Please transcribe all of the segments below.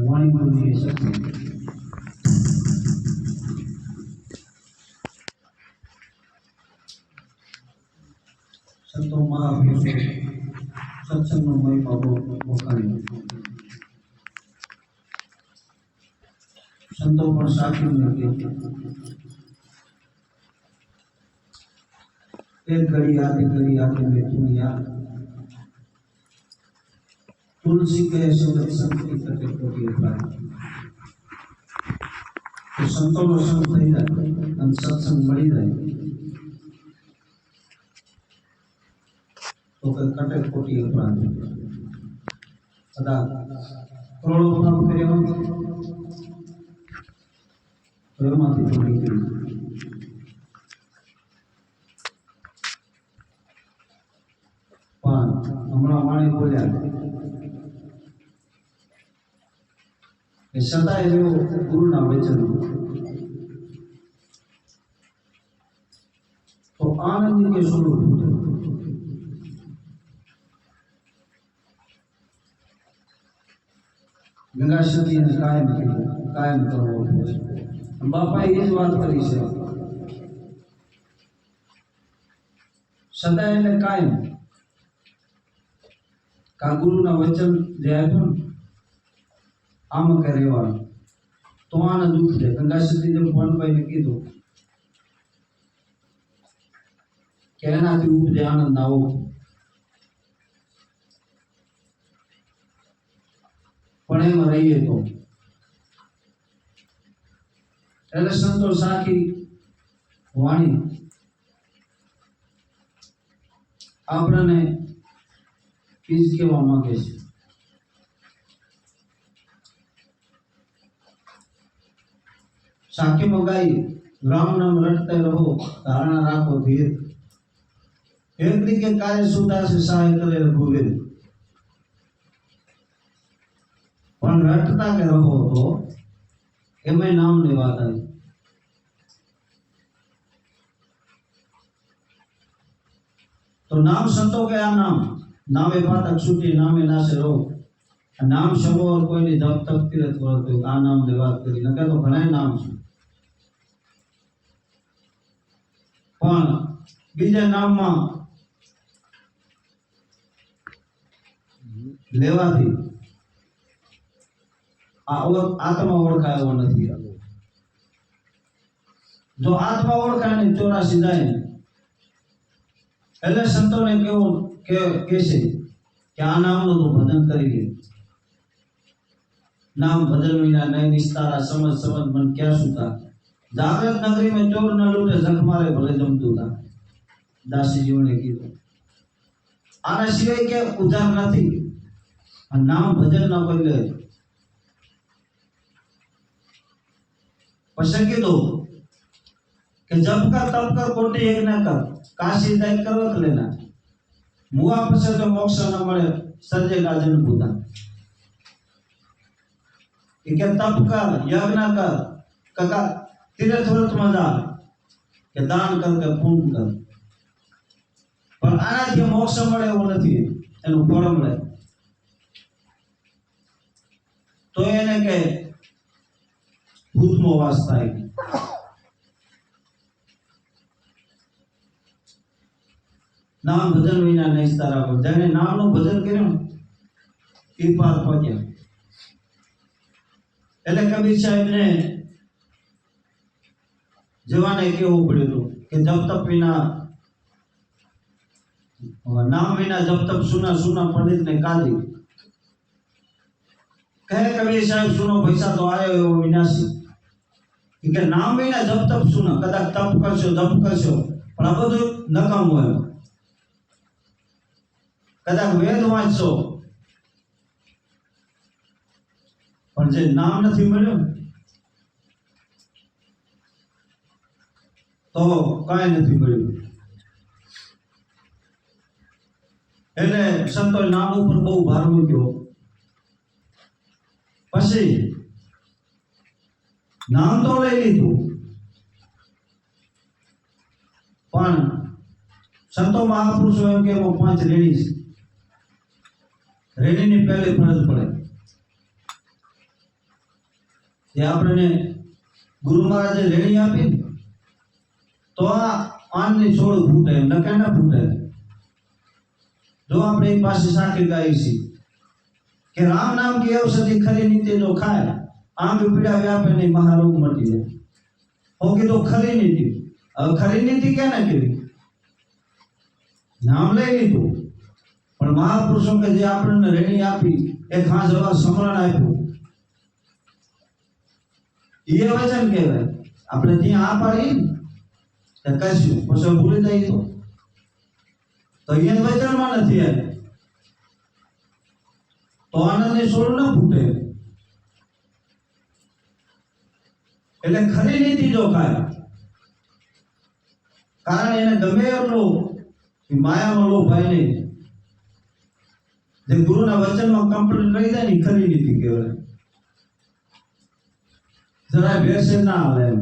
વાણી મંદિરે સત્સંગ સંતો સંતો પણ સાચું નથી એક ઘડી આધી ઘડી આધી મેં દુનિયા तुलसी के सुगत संगति करके कोटी उपाय તો સંતોનો સંગ થઈ જાય અને સત્સંગ મળી જાય તો કે કટે કોટી ઉપરાંત કદા કરોડો કામ કર્યા હોય તો એમાંથી થોડી હમણાં માણી બોલ્યા. એ છતાંય રહ્યો ગુરુના વચન તો આનંદ કે સ્વરૂપ ગંગા સુધી કાયમ કાયમ કરવો છે. બાપાએ એ જ વાત કરી છે. સદાય એટલે કાયમ કા ગુરુના વચન જે આપ્યું આમ કે રહેવાનું. તો દુઃખ ઉપજે ગંગા સતીને ભવનભાઈને કીધું કે એનાથી ઉપજે આનંદ આવો. પણ એમાં રહીએ તો એટલે સંતો સાખી વાણી આપણને ઈ જ કહેવા માંગે છે સાખી મગાઈ રામ નામ રટતે રહો ધારણા રાખો ધીર એકદી કે કાર્ય સુધારશે સહાય કરે રઘુવીર પણ રટતા કે રહો તો એમાં નામ લેવા થાય તો નામ સંતો કે આ નામ નામે પાતક છૂટી નામે નાશે રોગ આ નામ શબો ઓર કોઈની ધપ તપ તીરથ વળતો આ નામ ને વાત કરી નકર તો ઘણા નામ છે પણ બીજા નામમાં લેવાથી આ ઓળ- આત્મા ઓળખાય એવો નથી જો આત્મા ઓળખાય ને ચોરાસી જાય ને એટલે સંતોને કેવું કે કહેશે કે આ નામનું તું ભજન કરી લે. નામ ભજન વિના નહીં નિસ્તારા સમજ સમજ મન ક્યાં સુતા જાગ્રત નગરી મેં ચોર ન લૂટે જખ ભલે જમતું તા દાસીજીઓને કીધું. આના સિવાય કે ઉધાર નથી? નામ ભજન ન કરી લે પછી કીધું કે જપ કર તપ કર કોટી એક ના કર, કાશી જાય કરો તો લેના મુઆ પછી તો મોક્ષ ન મળે, સર્જે ગાજન ભૂતા કે કે कर કર, યજ્ઞ કર. કકા, તીરથ વ્રતમાં જા. કે દાન કર કે પૂન કર. પણ આનાથી મોક્ષ મળે એવું નથી, એનું ફળ મળે. તો એને કે ભૂતમો વાસ થાય. નામ ભજન વિના નહીં સારા હોય. જેને નામનું ભજન કર્યું એ પાર પહોંચ્યા. એટલે કબીર સાહેબને જવાને કેવું પડ્યું હતું કે જપ તપ વિના, નામ વિના જપ તપ સુના સુના પંડિત ને કાદી કહે કબીર સાહેબ, સુનો પૈસા તો આયો એવો વિનાશી. કે નામ વિના જપ તપ સુના, કદાચ તપ કરશો, જપ કરશો, પણ આ બધું નકામું એમ. કદાચ વેદ વાંચશો. પણ જે નામ નથી મળ્યું તો કાંઈ નથી મળ્યું. એટલે સંતો નામ ઉપર બહુ ભાર મૂક્યો. પછી નામ તો લઈ લીધું, પણ સંતો મહાપુરુષો એમ કે પાંચ છે રેડીની પહેલી ફરજ પડે. એ આપણને ગુરુ મહારાજે રેણી આપી ને, તો આ આનની છોડ ફૂટે, નકે ના ફૂટે. જો આપણે પાસે સાખી ગાઈ છે કે રામ નામ કે ઔષધિ ખરી નીતિ જો ખાય આંખ પીડા વ્યાપે નહીં મહારોગ મટી જાય. હો કે તો ખરી નીતિ. હવે ખરી નીતિ કેને કેવી નામ લઈ લીધું. પણ મહાપુરુષો કે જે આપણને રેણી આપી, એ ખાસ એવા સમરણ આપ્યું. એ વચન કહેવાય. આપણે ત્યાં આ પાડી ને કશું. પછી ભૂલી જાય તો. તો એ વચનમાં નથી આવ્યું. તો આનંદની સોળ ન ફૂટે. એટલે ખરી નીતિ જો ખાય. કારણ એને ગમે એટલું માયામાં લો ભાઈ નહીં. જે ગુરુના વચનમાં કમ્પ્લીટ રહી જાય ને ખરી નીતિ કહેવાય. જરાય ભેળસેળ ના આવે એમ.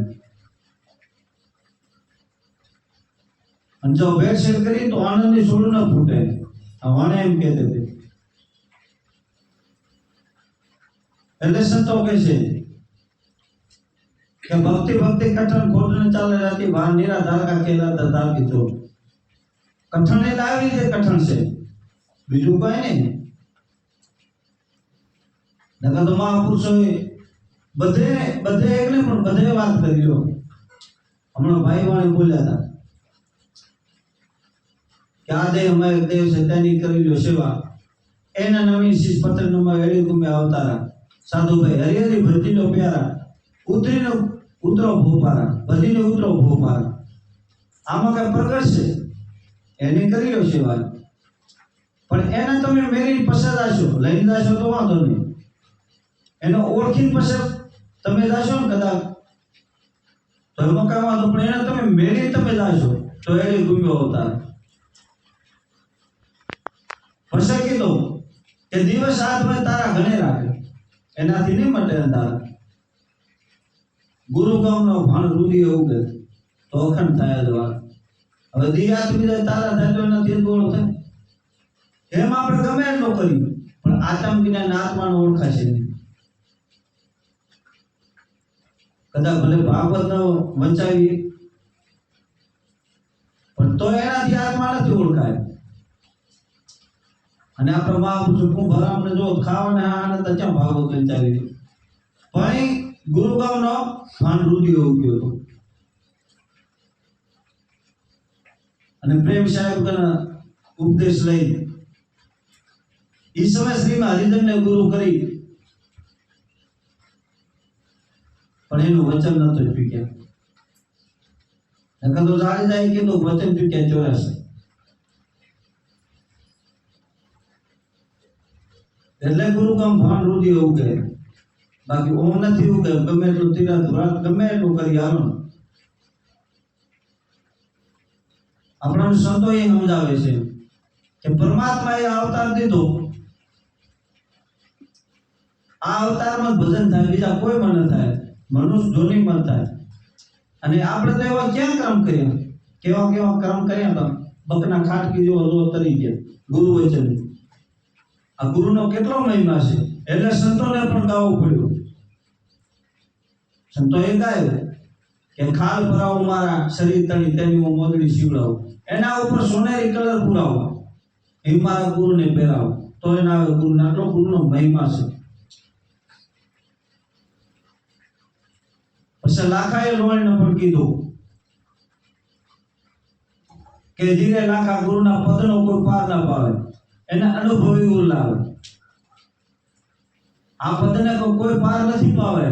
અને જો ભેળસેળ કરી તો આનંદની સોળ ન ફૂટે. વાણે એમ કહેતે હતી એટલે સંતો કહે છે કે ભક્તિ ભક્તિ કઠણ ખોટને ચાલે રાતી ભાર નિરાધાર ધારકા કેલા ધારકી કીધો કઠણ એટલે આવી રીતે કઠણ છે. બીજું કઈ નહીં. નકર તો મહાપુરુષોએ બધે બધે એક ને પણ બધે વાત કરી લો. હમણાં ભાઈ વાણી બોલ્યા હતા કે આ દેહ અમે દેવ સત્યાની કરી લો સેવા. એના નવી શીશ પત્ર નમા એડી ગુમે અવતારા સાધુભાઈ, હરી હરી ભરતીનો પ્યારા. ઉતરીનો ઉતરો ભોપારા. ભરીને ઉતરો ભોપારા. આમાં કઈ પ્રગટ છે? એને કરી લો સેવા. પણ એને તમે મેરી પસંદ આશો. લઈને જાશો તો વાંધો નહીં. એનો ઓળખીને પછી તમે જાશો ને કદાચ. તો એમાં પણ એને તમે મેળી તમે જાશો, તો એને ગુમ્યો અવતાર. પછી કીધું કે દિવસ હાથ મેં તારા ઘણે રાખે, એનાથી નહીં મટે અંધાર. ગુરુ ગામનો ભાણ રૂડી કે તો અખંડ થાય દ્વાર હવે દી હાથ બીજા તારા થાય તો એનાથી ગોળ થાય. એમ આપણે ગમે એટલો કરી પણ આત્મ જ્ઞાન આત્માનો ઓળખાશે નહીં. કદાચ ભલે ભાગવત ન વંચાવીએ. પણ તો એનાથી આત્મા નથી ઓળખાય. અને આપણે મહાપુરુષ હું ભરામને જો ખાવાને આનંદ ત્યાં ભાગવત વંચાવી પણ ઈ ભાન રૂઢી હોવું ગયો હતો. અને પ્રેમ સાહેબ ઉપદેશ લઈ, ઈ સમય શ્રીમાં હરિજનને ગુરુ કરી પણ એનું વચન નતો ચૂક્યા નકર તો જાણી જાય કે તો વચન ચૂક્યા ચોરાશે. એટલે ગુરુ કામ ભાન એવું કહે. બાકી ઓમ નથી એવું કહે. ગમે એટલું તીરા ધુરા ગમે એટલું કરી હાલો. આપણને સંતો એ સમજાવે છે કે પરમાત્મા એ અવતાર દીધો. આ અવતારમાં ભજન થાય, બીજા કોઈ માં ન થાય. મનુષ્ય ધોની બનતા અને આપણે તો એવા ક્યાં કામ કર્યા? કેવા કેવા કામ કર્યા તો? બકના ખાટકી જેવો રોજ તરી ગયા ગુરુ વચન. આ ગુરુનો કેટલો મહિમા છે? એટલે સંતોને પણ ગાવું પડ્યું. સંતો એ ગાય કે ખાલ ભરાવો મારા શરીર તણી તેની મોદડી સીવડાવું એના ઉપર સોનેરી કલર પુરાવો. એ મારા ગુરુને પહેરાવો. તો એના ગુરુના આટલો ગુરુનો મહિમા છે. પછી લાખાએ લોહીને પણ કીધું કે ધીરે લાખા ગુરુના પદનો કોઈ પાર ના પાવે એના અનુભવી ગુરુ લાવે આ પદને કોઈ પાર નથી પાવે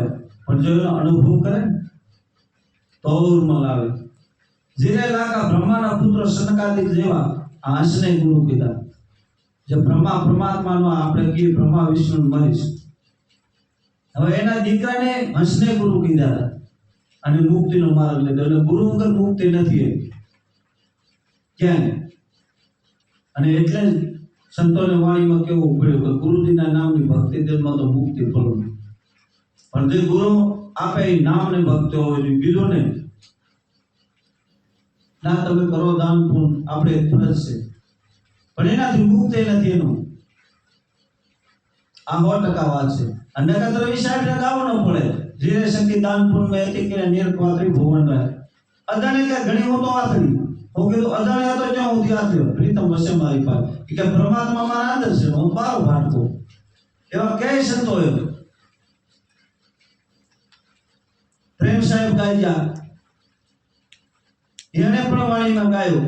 પણ જો એનો અનુભવ કરે તો ઉર્મલ આવે ધીરે લાખા બ્રહ્માના પુત્ર સનકાદિક જેવા આ હંસને ગુરુ કીધા. જે બ્રહ્મા પરમાત્માનો આપણે કહીએ બ્રહ્મા વિષ્ણુ મહેશ હવે એના દીકરાને હંસને ગુરુ કીધા હતા. અને મુક્તિનો માર્ગ લીધો એટલે ગુરુ વગર મુક્તિ નથી ક્યાંય ક્યાં અને એટલે જ સંતોને વાણીમાં કેવું પડ્યું કે ગુરુજીના નામની ભક્તિ દિલમાં તો મુક્તિ ફળ પણ જે ગુરુ આપે એ નામને ભક્તિ હોય છે બીજું ને ના તમે કરો દાન પૂન આપણે ફરજ છે. પણ એનાથી મુક્તિ નથી એનું. આ સો ટકા વાત છે. અને નકર રવિ સાહેબ ને ગાવું ન પડે. પૂન મેં હતી કે નિર્કવાત્રી ભુવન રહે અદાણે કે ઘણી તો આતરી હું કીધું અદાણે હતો જ્યાં હું ત્યાં થયો. પ્રીતમ વસે મારી પાસે. ઈ કે, પરમાત્મા મારા અંદર છે, હું બહાર ભાટકો એવા કે સંતો પ્રેમ સાહેબ ગાયજા એને પણ વાણીમાં ગાયો.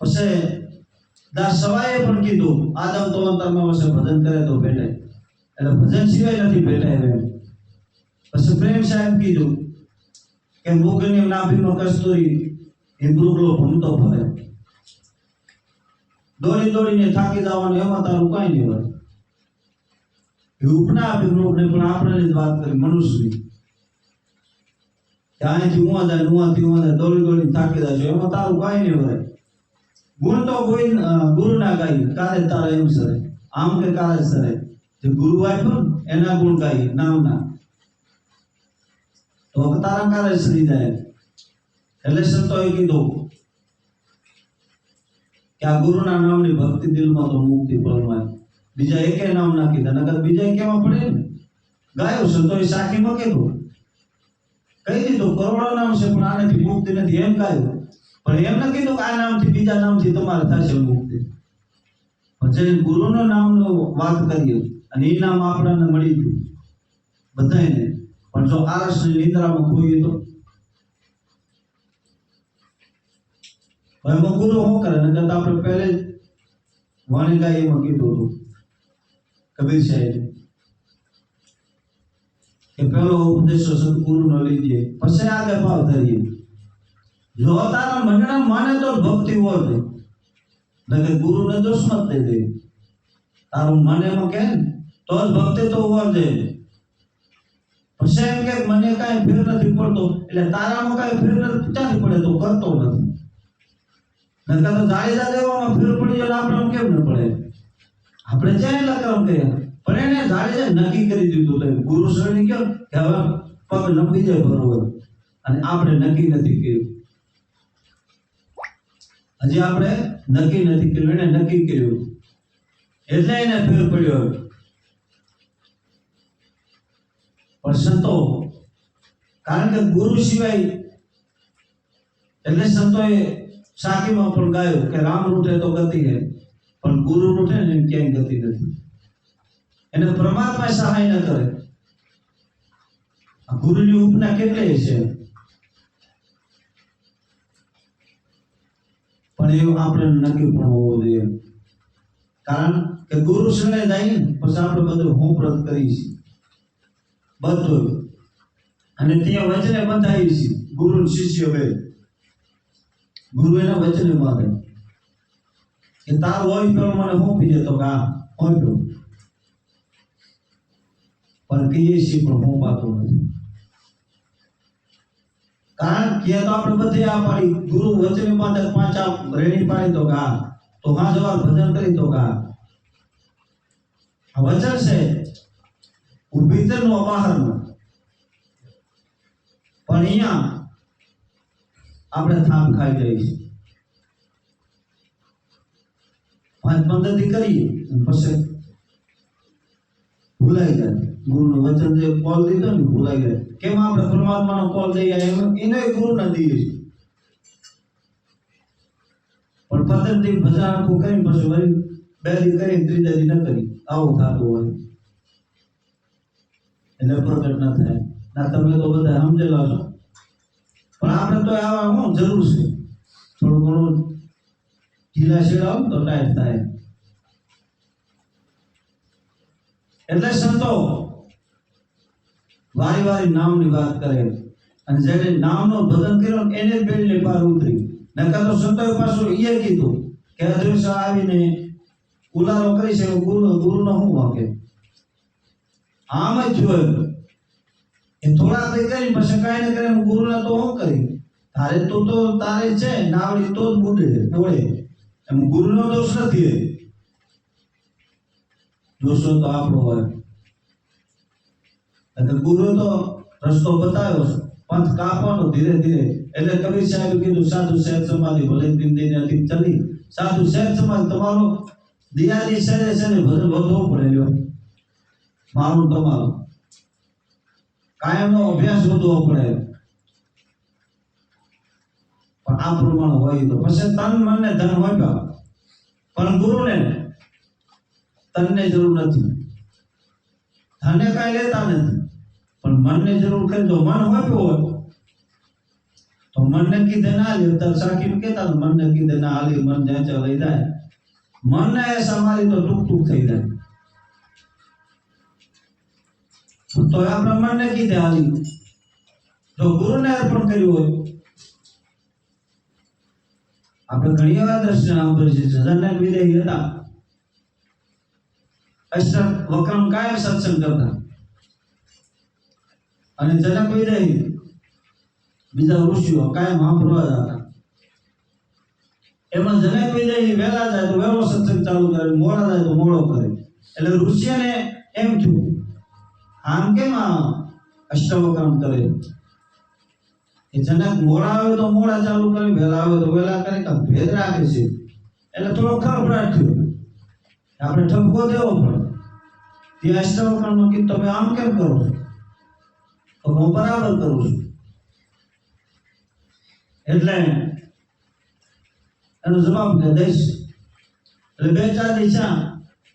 પછી દાસ સવાએ પણ કીધું, આદમ તો અંતરમાં વસે ભજન કરે તો ભેટે એટલે ભજન સિવાય નથી ભેટાય રહ્યું પછી પ્રેમ સાહેબ કીધું કે મુગની નાભીમાં કસ્તુરી એ મૃગલો ભમતો ફરે દોડી દોડીને થાકી જવાનું એમાં તારું કાંઈ નહીં હોય એ ઉપના આપી મૃગને પણ આપણે જ વાત કરી મનુષ્યની અહીંથી ઉવા જાય ઉવાથી ઉવા જાય દોડી દોડીને થાકી જાય એમાં તારું કાંઈ નહીં હોય ગુણ તો કોઈ ગુરુ ના ગાય કાલે તારે એમ સરે આમ કે કાલે સરે ગુરુ આપ્યો એના ગુણ ગાય, નામના. તો કે તારા શ્રી જાય એટલે સંતોએ કીધું કે આ ગુરુના નામની ભક્તિ દિલમાં તો મુક્તિ ફળવાય બીજા એકે નામ ના કીધા, નકર બીજા કેવા પડે ને? ગાયો સંતોએ સાખીમાં કીધું. કહી દીધું, કરોડો નામ છે, પણ આનાથી મુક્તિ નથી. એમ ગાયું. પણ એમ ન કીધું કે આ નામથી બીજા નામથી તમારે થશે મુક્તિ. જે ગુરુના નામનો વાત કરીએ અને એ નામ આપણને મળી ગયું બધાયને. પણ જો આળસની નિંદ્રામાં ખોઈએ તો હવે ગુરુ શું કરે? ને તો આપણે પહેલે જ વાણી ગાય એમાં કીધું હતું, કબીર સાહેબ, કે પહેલો ઉપદેશો સદગુરુનો લીધીએ પછી આગળ ભાવ ધરીએ. જો તારા મંડળા માને તો ભક્તિ હોય. નકર ગુરુને દોષ મત દઈ દે તારું મને એમાં કે ને તો જ ભક્તિ તો હોવા જોઈએ. પછી એમ કે મને કાંઈ ફેર નથી પડતો. એટલે તારામાં કાંઈ ફેર નથી પડે? તો કરતો નથી. નકર તો જાળીદા દેવામાં ફેર પડી જાય આપણે કેમ ન પડે? આપણે જ્યાં એટલા કામ કર્યા પણ એને જાળીદા નક્કી કરી દીધું. તો ગુરુ શ્રેણી કેમ કે હવે પગ લંબી જાય બરોબર અને આપણે નક્કી નથી કર્યું. હજી આપણે નક્કી નથી કર્યું. એને નક્કી કર્યું. એટલે એને ફેર પડ્યો. પણ સંતો કારણ કે ગુરુ સિવાય એટલે સંતોએ સાકીમાં પણ ગાયું કે રામ રૂઠે તો ગતિ હે પણ ગુરુ રૂઠે ને ક્યાંય ગતિ નથી. એને પરમાત્મા સહાય ન કરે. ગુરુની ઉપના કેટલી છે? પણ એવું આપણે નક્કી પણ હોવું જોઈએ. કારણ કે ગુરુ શરણે જાય ને, પછી આપણે બધું હું પ્રત છીએ બધું. અને ત્યાં વચને બંધાઈએ છે. ગુરુ શિષ્ય બે ગુરુ એના વચને માગે. કે તારું હોય પેલો મને હું દે? તો કે આ સોંપ્યો પણ કહીએ છીએ પણ સોંપાતું નથી. કારણ કે તો આપણે બધે આ પાડી. ગુરુ વચને માટે પાંચ આ રેડી પાડી તો કા તો હા જવાબ ભજન કરી તો કા આ વચન છે. ભીતરનું બહારનું પણ અહીંયા આપણે થામ ખાઈ જઈશું. પાંચ પંદરથી કરીએ પછી ભૂલાઈ જાય. ગુરુનું વચન જે કોલ દીધો ને ભૂલાઈ જાય. કેમ આપણે પરમાત્માનો કોલ દઈએ એમ? એને ગુરુ ના દઈએ. પણ પંદર દિન ભજન આખું કરીને પછી વળી બે દિન કરી ત્રીજા દિન કરી આવું થતું હોય. એને પ્રગટ થાય. ના તમે તો બધા સમજેલા છો. પણ આપણે તો આવા હું જરૂર છે. થોડું ઘણું ઢીલા શેડાવ તો ટાઈટ થાય. એટલે સંતો વારી વારી નામની વાત કરે. અને જેને નામનો ભજન કર્યો એને બેલને પાર ઉતરી. નકા તો સંતોએ પાછું એ કીધું કે અદ્રશ્ય આવીને ઉલારો કરી છે ગુરુ ગુરુનો શું વાકે આમ જ જોયું એ થોડા થઈ કરી પછી કાંઈ ને કરે ગુરુના તો શું કરી. તારે તો તો તારે છે, નાવડી તો જ બુડે ડોળે એમ ગુરુનો દોષ નથી દોષો તો આપણો હોય. એટલે ગુરુ તો રસ્તો બતાવ્યો છે. પંથ કાપવાનો ધીરે ધીરે. એટલે કબીર સાહેબ કીધું, સાધુ સહેજ સમાધિ ભલે દિન અધિક ચલી. સાધુ સહેજ સમાધિ, તમારો દિયાદી સહેજે સહેજે ભજન વધવો પડે મારું તમારું. કાયમનો અભ્યાસ વધવો પડે પણ આ પ્રમાણે હોય તો પછી તન, મન ને ધન હોય પણ ગુરુને તનને જરૂર નથી. ધને કાંઈ લેતા નથી. પણ મનને જરૂર કરી તો મન હોય હોય. તો મનને કીધે ના લે તર સાખી કેતા મનને કીધે ના હાલી મન જ્યાં લઈ જાય. મનને એ સમારી તો ટૂંક ટૂંક થઈ જાય. તો આપણા મનને કીધે હાલી. જો ગુરુને અર્પણ કર્યું હોય. આપણે ઘણી વાર દર્શન સાંભળ્યું છે જગન્નાથ વિદેહી હતા. અષ્ટક વક્રમ કાયમ સત્સંગ કરતા. અને જનક વિદેહી બીજા ઋષિઓ કાયમ સાંભળવા જતા એમાં જનક વિદેહી વહેલા જાય તો વહેલો સત્સંગ ચાલુ કરે, મોડા જાય તો મોડો કરે. એટલે ઋષિને એમ થયું આમ કેમ આ અષ્ટવક્રમ કરે? એ જનક મોડા આવે તો મોડા ચાલુ કરે વહેલા આવે તો વહેલા કરે કે ભેદ રાખે છે. એટલે થોડો ખબરાટ થયો. આપણે ઠપકો દેવો પડે. તે અષ્ટવક્રમ કે તમે આમ કેમ કરો તો હું બરાબર કરું છું. એટલે એનો જવાબ કે દઈશ. એટલે બે ચાર દિશા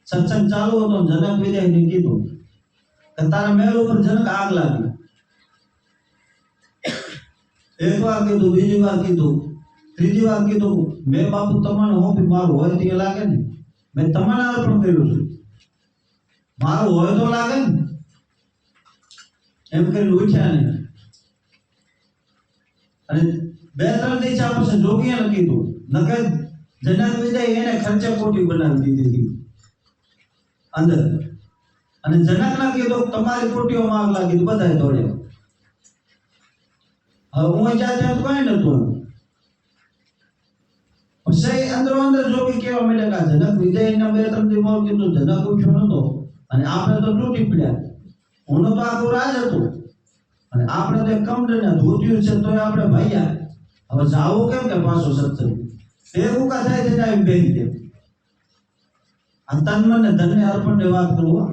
સત્સંગ ચાલુ હતો, જનક વિજયને કીધું. કે તારા મહેલ ઉપર જનક આગ લાગી. એક વાર કીધું, બીજી વાર કીધું, ત્રીજી વાર કીધું, મેં બાપુ તમને હોપી મારું હોય તે લાગે ને. મેં તમને અર્પણ કર્યું છે. મારું હોય તો લાગે ને. એમ કરીને ઉઠ્યા ને. અને બે ત્રણ દિશા પછી જોગીએ કીધું. નકર જનક વિજય એને ખર્ચે કોટી બનાવી દીધી અંદર અને જનકના કીધો તમારી કોટીઓ આગ લાગી બધાય દોડ્યા હવે હું જ્યાં ત્યાં તો કઈ નતું સહી અંદરો અંદર જોગી કેવા મળ્યા કે જનક વિજયના બે ત્રણ દિવસ કીધું, જનક ઉઠ્યો નતો અને આપણે તો તૂટી પડ્યા. હું તો આખું રાજ હતું. અને આપણે તો કમડના ધોત્યું છે તોય આપણે ભાઈયા. હવે જાવું કેમ કે પાછો સત્સંગ? તે ઉકા થાય છે આવી બેહી દે આ તન મન ને ધનને અર્પણને વાત કરું હો.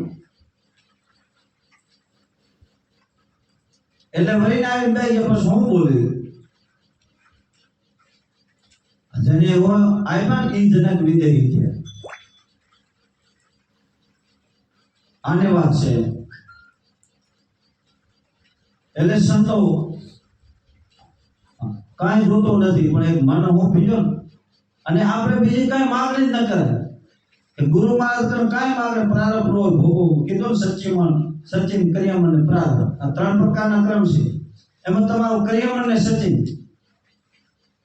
એટલે વળીને આવીને બેહી ગયા પછી હું બોલી? જેને એવો આયમાન ને જનક વિદેહી છે. આને વાત છે. એટલે સંતો કાંઈ જોતો નથી, પણ એક મન હું બીજો અને આપણે બીજી કાંઈ માગણી જ ન કરે. ગુરુ મહારાજ કાંઈ માગે, પ્રારંભ નો ભોગવું. કીધું સચ્ચી સચ્ચિમન સચિન ક્રિયામણ અને પ્રાર્થ આ ત્રણ પ્રકારના ક્રમ છે. એમાં તમારું ક્રિયામણ ને સચિન.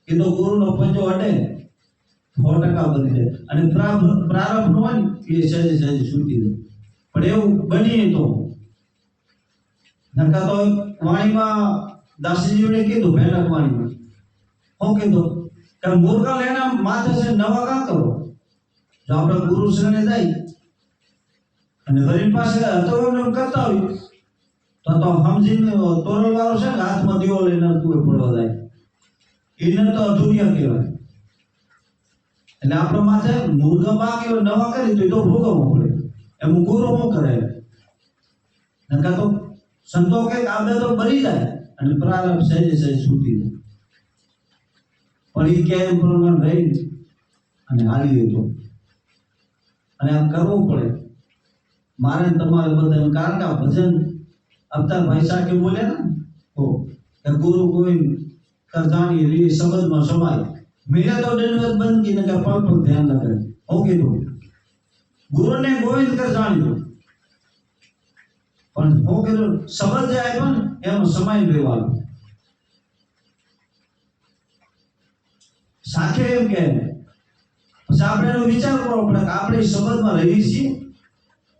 કીધું ગુરુનો પંજો અટે સો ટકા બની જાય. અને પ્રારંભ પ્રારંભ હોય ને, એ સહેજે સહેજે છૂટી જાય. પણ એવું બનીએ તો. નકા તો વાણીમાં દાસીજીઓને કીધું ભેનક વાણીમાં. શું કીધું કે મૂર્ખા લેના માથે છે નવા કા કરો જો આપણે ગુરુ શરણે જાય અને ગરીબ પાસે હતો એમ કરતા હોય, તો તો સમજીને તોરલ વાળો છે ને, હાથમાં દીવો લઈને કુએ પડવા જાય. એને તો અધુરિયા કહેવાય. એટલે આપણો માથે મુર્ગા બાકી હોય નવા કરી તો તો ભોગવવો પડે. એમ ગુરુ શું કરે નકા તો સંતો કે આ તો બરી જાય અને પ્રારંભ સહેજે સહેજ છૂટી જાય. પણ એ ક્યાંય પ્રમાણ રહી અને હાલી દેતો અને આમ કરવું પડે. મારે તમારે બધા કારણ કે ભજન અવતાર ભાઈ સાહેબ બોલે ને? ગુરુ ગોવિંદ કર જાણી રી સમજમાં સમાય. મેરા તો દંડવત બંધ કી નકા પણ પણ ધ્યાન કરે. હું કીધું, ગુરુને ગોવિંદ કર જાણ્યું પણ હું કીધું સમજ જે આવ્યો ને એમાં સમાય રહેવાનું સાખે એમ કે પછી આપણે એનો વિચાર કરવો પડે કે આપણે સમજમાં રહીએ છીએ.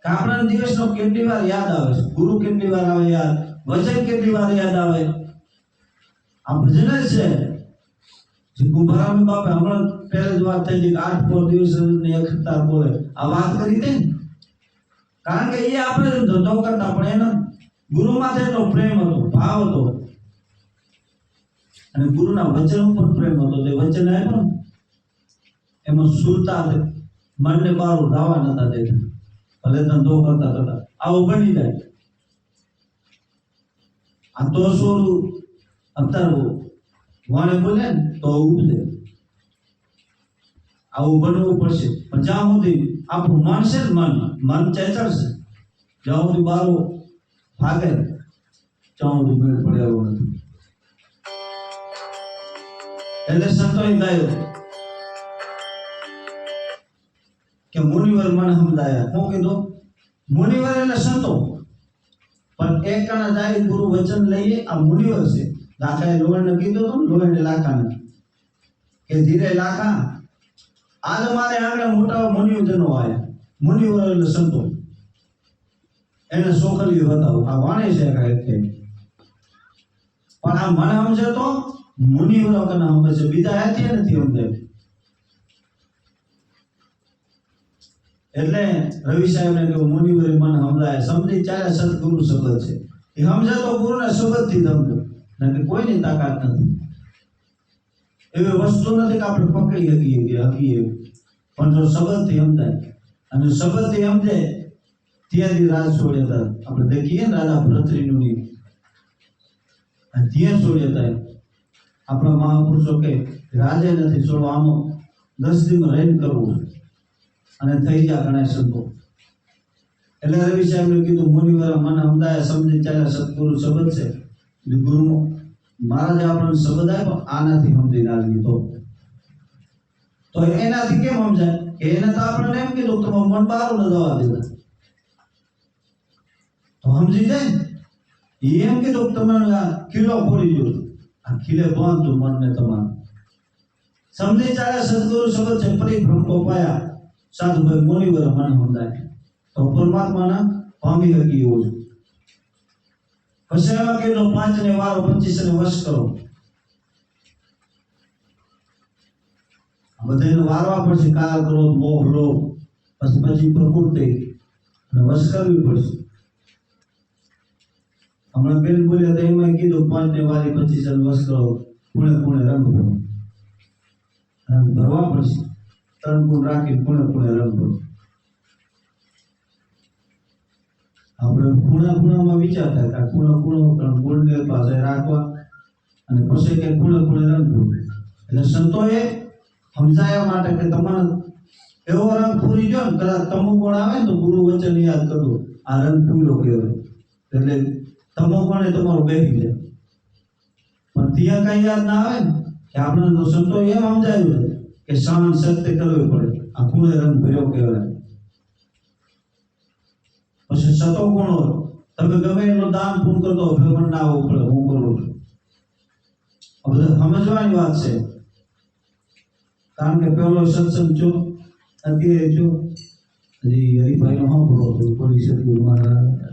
કે આપણા દિવસનો કેટલી વાર યાદ આવે છે? ગુરુ કેટલી વાર આવે યાદ? વચન કેટલી વાર યાદ આવે? આ ભજન જ છે. જે કુંભારામ બાપે હમણાં પહેલે જ વાત થઈ હતી આઠ પોર દિવસ ને એક હપ્તા બોલે. આ વાત કરી દે કારણ કે એ આપણે ધંધો કરતા, પણ એનો ગુરુ માથે એટલો પ્રેમ હતો, ભાવ હતો. અને ગુરુના વચન ઉપર પ્રેમ હતો. તે વચન આવ્યો એમાં સુરતા. મનને બહાર ધાવા નતા દેતા. ભલે ધંધો કરતા કરતા આવું બની જાય આ તો સોરું અત્યારે વાણે બોલે તો ઉપજે આવું બનવું પડશે પણ જ્યાં સુધી આપણું માનશે જ મન મન ચેતરશે, જ્યાં સુધી બારો ભાગે ત્યાં સુધી મેળ પડે એવો નથી. એટલે સંતોએ ગાયો મુનિવર મને સમજાયા શું કીધું, મુનિવર એટલે સંતો. પણ એક કણા જાય, ગુરુ વચન લઈએ, આ મુનિવર છે. દાખલા લોહીને કીધું હતું ને લોહીને લાખાને કે ધીરે લાખા, આજ મારે આંગણે મોટા મુનિવજનો આવ્યા મુનિવર એટલે સંતો. એને સોખલીઓ બતાવો. આ વાણી છે કાંઈ. પણ આ મને સમજે તો મુનિવરો કને સમજે બીજા હેથી નથી સમજે એટલે રવિ સાહેબને કહ્યું મુનિવરે મન સમજાય સમજી ચાલે સદગુરુ શબ્દ છે. એ સમજે તો ગુરુના શબ્દથી સમજો. નહીં કોઈની તાકાત નથી. એવી વસ્તુ નથી કે આપણે પકડી શકીએ કે હકીએ પણ જો શબ્દથી સમજાય, અને શબ્દથી સમજે, ત્યાંથી રાજ છોડ્યા હતા. આપણે દેખીએ ને રાજા ભરતરીનું ની અને ત્યાં છોડ્યા હતા આપણા મહાપુરુષો કે રાજે નથી છોડવા આમાં દસ દિન રહીને કરવું અને થઈ ગયા ઘણા સંતો એટલે રવિ સાહેબે કીધું, મુનિવર, મને સમજાય સમજી ચાલ્યા સદગુરુ શબ્દ છે. ગુરુ, મહારાજે આપણને શબ્દ આપ્યો, આનાથી સમજીને ના લીધો તો એનાથી કેમ સમજાય? એને તો આપણને એમ કીધું તમે મન બહાર ન જવા દીધા તો સમજી જાય એમ કીધું તમે ખીલો ફોડી દો આ ખીલે બાંધતું મનને તમારું. સમજી ચાલે સદગુરુ શબ્દ છે, પરિભ્રમ પાયા. સાધુભાઈ મુનિવર મને સમજાય. તો પરમાત્માના પામી હકી પછી એમાં કીધું પાંચ ને વારો પચીસ ને વશ કરો. બધાને વારવા પડશે. કાળ, ક્રોધ, મોહ લો પછી પછી પ્રકૃતિ. અને વશ કરવી પડશે. હમણાં બેન બોલ્યા તો એમાં કીધું, પાંચ ને વારી પચીસ વશ કરો. પુણે પુણે રંગ ભરો. રંગ ભરવા પડશે. ત્રણ ગુણ રાખી પુણે રંગ ભરો આપણે ખૂણા ખૂણામાં વિચારતા હતા, ખૂણા ખૂણો ત્રણ ગુણને પાસે રાખવા અને પછી કે ખૂણે ખૂણે રંગ એટલે સંતોએ સમજાયા માટે કે તમારે એવો રંગ પૂરી જો ને, કદાચ તમો ગુણ આવે ને તો ગુરુ વચન યાદ કરવું આ રંગ પૂરો કહેવાય. એટલે તમો ગુણ તમારો બેસી જાય. પણ ત્યાં કઈ યાદ ના આવે ને, કે આપણે તો સંતો એમ સમજાયું કે સહન સત્ય કરવી પડે. આ ખૂણે રંગ ભર્યો કહેવાય. પછી સતો ગુણો તમે ગમે એટલું દાન પૂન કરતો ભેગણ ના આવવું પડે, હું કરું છું. સમજવાની વાત છે. કારણ કે પેલો સત્સંગ છો, અત્યારે છો. હજી હરિભાઈ નો સાંભળો તો પોલીસ સદગુરુ મહારાજ.